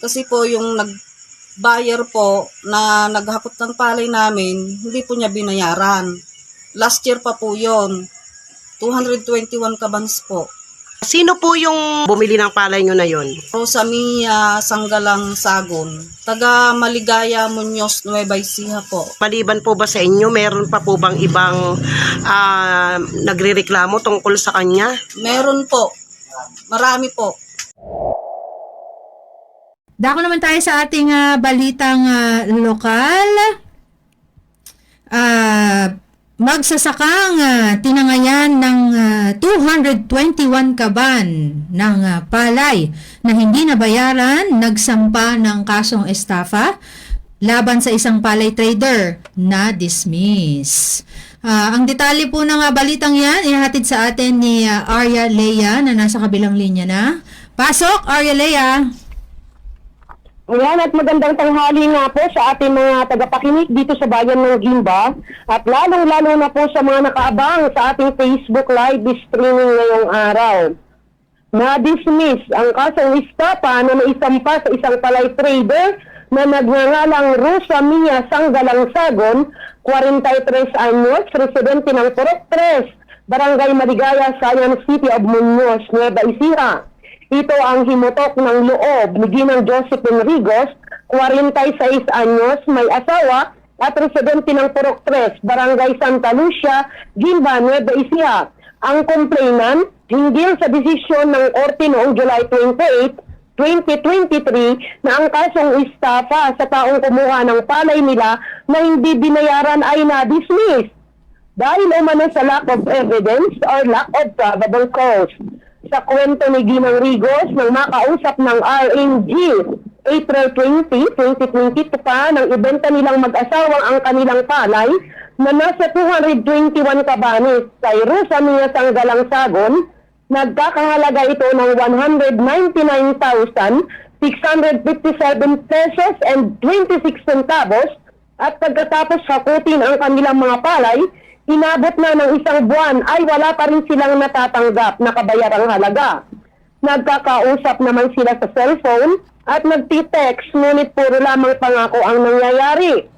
Kasi po yung nag buyer po na naghakot ng palay namin, hindi po niya binayaran. Last year pa po yon 221 kabans po. Sino po yung bumili ng palay nyo na yon? Rosa Mia Sanggalang Sagon. Taga Maligaya Muñoz, Nueva Ecija po. Maliban po ba sa inyo, meron pa po bang ibang ah, nagrereklamo tungkol sa kanya? Meron po. Marami po. Dako naman tayo sa ating ah, balitang ah, lokal. Ah, magsasakang ah, tinangayan ng ah, 221 kaban ng ah, palay na hindi nabayaran, nagsampa ng kasong estafa laban sa isang palay trader na dismiss. Ah, ang detalye po ng ah, balitang yan, ihatid sa atin ni ah, Arya Leia na nasa kabilang linya na. Pasok, Arya Leia! Ayan at magandang tanghali nga po sa ating mga tagapakinig dito sa bayan ng Gimba at lalong-lalo na po sa mga nakaabang sa ating Facebook Live streaming ngayong araw. Na-dismiss ang kasong istapa na naisampa sa isang palay trader na nagngangalang Rosa Mia Sanggalang Sagon, 43 anyos, residente ng Purok 3, Barangay Maligaya, Sayan City of Muñoz, Nueva Ecija. Ito ang himutok ng loob ni Ginang Josephine Rigos, 46 anyos, may asawa at residente ng Purok 3, Barangay Santa Lucia, Gimba, Nueva Ecija. Ang complainant, hinggil sa desisyon ng Orte noong July 28, 2023 na ang kasong estafa sa taong kumuha ng palay nila na hindi binayaran ay na-dismiss dahil umano sa lack of evidence or lack of probable cause. Sa kwento ni Ginang Rigos nang makausap ng RNG April 20, 2022 pa nang ibenta nilang mag-asawang ang kanilang palay na nasa 221 kabanis. Kay Rosa Mia Sanggalang Sagon, nagkakahalaga ito ng 199,657 pesos and 26 centavos at pagkatapos sakutin ang kanilang mga palay, inabot na ng isang buwan ay wala pa rin silang natatanggap na kabayarang halaga. Nagkakausap naman sila sa cellphone at nagtitext ngunit puro lamang pangako ang nangyayari.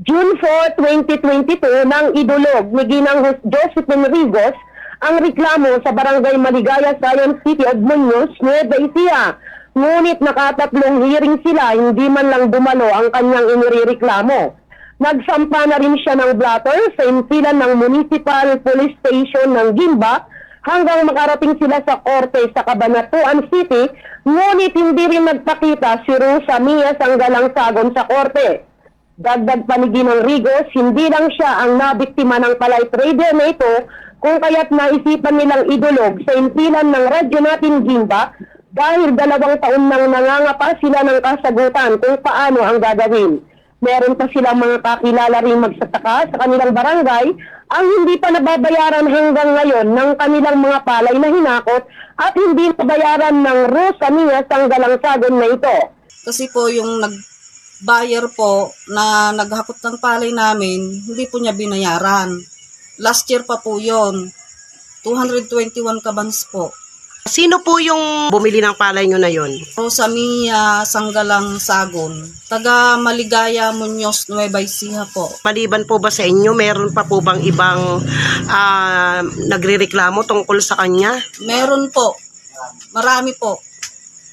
June 4, 2022 nang idulog ni Ginang Jos- Josephine Rigos ang reklamo sa Barangay Maligaya, Science City of Muñoz, Nueva Ecija. Ngunit nakatatlong hearing sila, hindi man lang dumalo ang kanyang inireklamo. Nagsampa na rin siya ng blatter sa impilan ng Municipal Police Station ng Gimba hanggang makarating sila sa korte sa Cabanatuan City, ngunit hindi rin nagpakita si Rosa Mia Sanggalang Sagon sa korte. Dagdag panigi ng Rigos, hindi lang siya ang nabiktima ng palay trader na ito, kung kaya't naisipan nilang idulog sa impilan ng radyo natin Gimba dahil dalawang taon nang nangangapa sila ng kasagutan kung paano ang gagawin. Meron pa silang mga kakilala rin magsasaka sa kanilang barangay ang hindi pa nababayaran hanggang ngayon ng kanilang mga palay na hinakot at hindi nabayaran ng Rosa Mia Sanggalang Sagon na ito. Kasi po yung nag buyer po na naghakot ng palay namin, hindi po niya binayaran. Last year pa po yon 221 kabans po. Sino po yung bumili ng palay nyo na yon? Rosa Mia Sanggalang Sagon. Taga Maligaya Muñoz, Nueva Ecija po. Maliban po ba sa inyo, meron pa po bang ibang ah, nagrereklamo tungkol sa kanya? Meron po. Marami po.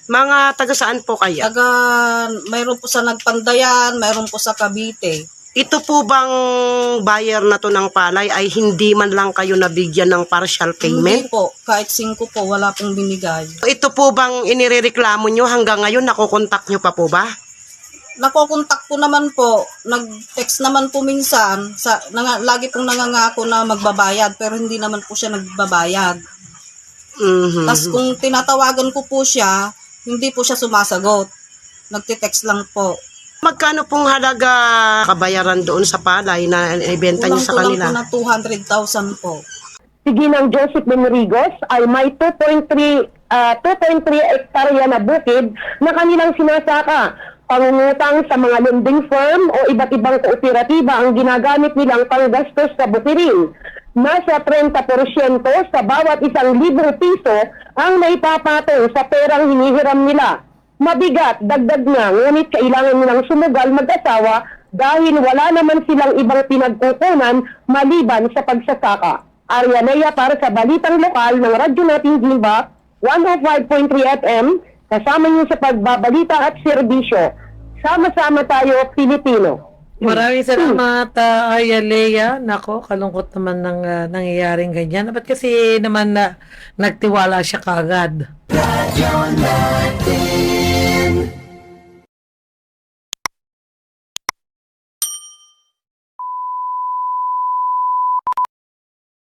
Mga taga saan po kaya? Taga, mayroon po sa Nagpandayan, mayroon po sa Cavite. Ito po bang buyer na to ng palay ay hindi man lang kayo nabigyan ng partial payment? Hindi po. Kahit 5 po, wala pong binigay. Ito po bang inirereklamo nyo hanggang ngayon, nakokontak nyo pa po ba? Nakokontak ko naman po, nag-text naman po minsan, sa, nanga, lagi pong nangangako na magbabayad, pero hindi naman po siya nagbabayad. Mhm. Tapos kung tinatawagan ko po siya, hindi po siya sumasagot. Nagtitext lang po. Magkano pong halaga kabayaran doon sa palay na ibenta nyo sa kanila? po na 200,000 po. Si Ginang Joseph Benrigos ay may 2.3 ah, 2.3 hektarya na bukid na kanilang sinasaka. Pangungutang sa mga lending firm o iba't ibang kooperatiba ang ginagamit nilang panggastos sa bukirin. Nasa 30% sa bawat isang librong piso ang naipapatong sa perang hinihiram nila. Mabigat, dagdag na, ngunit kailangan nilang sumugal mag-asawa dahil wala naman silang ibang pinagkukunan maliban sa pagsasaka. Arya Lea para sa Balitang Lokal ng Radyo Nating Gimba, 105.3 FM, kasama niyo sa pagbabalita at serbisyo. Sama-sama tayo, Pilipino. Maraming salamat, uh, Arya Lea. Nako, kalungkot naman ng ah, nangyayaring ganyan. Ba't kasi naman na nagtiwala siya kagad?